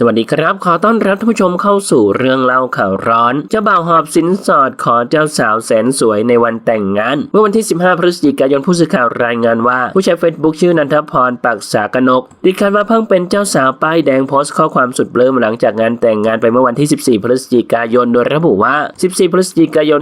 สวัสดีครับ ขอต้อนรับท่านผู้ชมเข้าสู่เรื่องเล่าข่าวร้อน เจ้าบ่าวหอบสินสอดขอเจ้าสาวแสนสวยในวันแต่งงาน เมื่อวันที่ 15 พฤศจิกายนผู้สื่อข่าวรายงานว่า ผู้ใช้เฟซบุ๊กชื่อนันทพรปักษากนกดีคาดว่าเพิ่งเป็นเจ้าสาวป้ายแดงโพสต์ข้อความสุดเบลอหลังจากงานแต่งงานไปเมื่อวันที่ 14 พฤศจิกายนโดยระบุว่า 14 พฤศจิกายน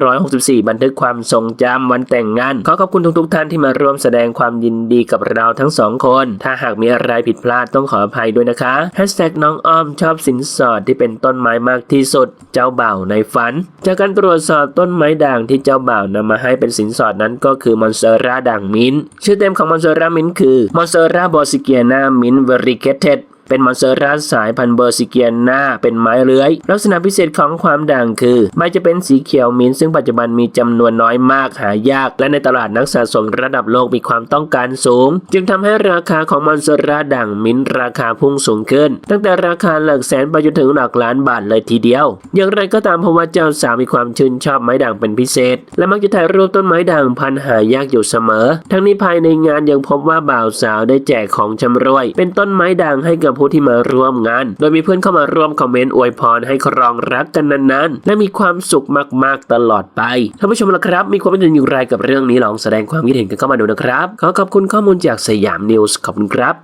2564 บันทึกความทรงจำวันแต่งงานขอขอบคุณทุกๆท่านที่มาร่วมแสดงความยินดีกับเราทั้งสองคน ถ้าหากมีอะไรผิดพลาดต้องขออภัยด้วยนะคะแซกน้องอ้อมชอบสินสอดที่เป็นต้นไม้มากที่สุด เจ้าบ่าวในฝัน จากการตรวจสอบต้นไม้ด่างที่เจ้าบ่าวนำมาให้เป็นสินสอดนั้นก็คือมอนเซราด่างมินชื่อเต็มของมอนเซรามินคือมอนเซราบอสิเกียนามินเวริเกเต เป็นมอนเซราสายพันธุ์เบอร์ซิเกียนาเป็นไม้เลื้อย ลักษณะพิเศษของความด่างคือ ใบจะเป็นสีเขียวมิ้นท์ซึ่งปัจจุบันมีจำนวนน้อยมากหายาก และในตลาดนักสะสมระดับโลกมีความต้องการสูง จึงทำให้ราคาของมอนเซราด่างมิ้นท์ราคาพุ่งสูงขึ้น ตั้งแต่ราคาหลักแสนไปจนถึงหลักล้านบาทเลยทีเดียว อย่างไรก็ตามเพราะว่าเจ้าสาวมีความชื่นชอบไม้ด่างเป็นพิเศษ และมักจะถ่ายรูปต้นไม้ด่างพันหายากอยู่เสมอ ทั้งนี้ภายในงานยังพบว่าบ่าวสาวได้แจกของชำรวย เป็นต้นไม้ด่างให้กับผู้ที่มาร่วมงาน โดยมีเพื่อนเข้ามาร่วมคอมเมนต์อวยพรให้ครองรักกันนานๆ และมีความสุขมากๆตลอดไปท่านผู้ชมละครับ มีความเป็นอย่างไรกับเรื่องนี้ลองแสดงความคิดเห็นกันเข้ามาดูนะครับ ขอขอบคุณข้อมูลจากสยามนิวส์ขอบคุณครับ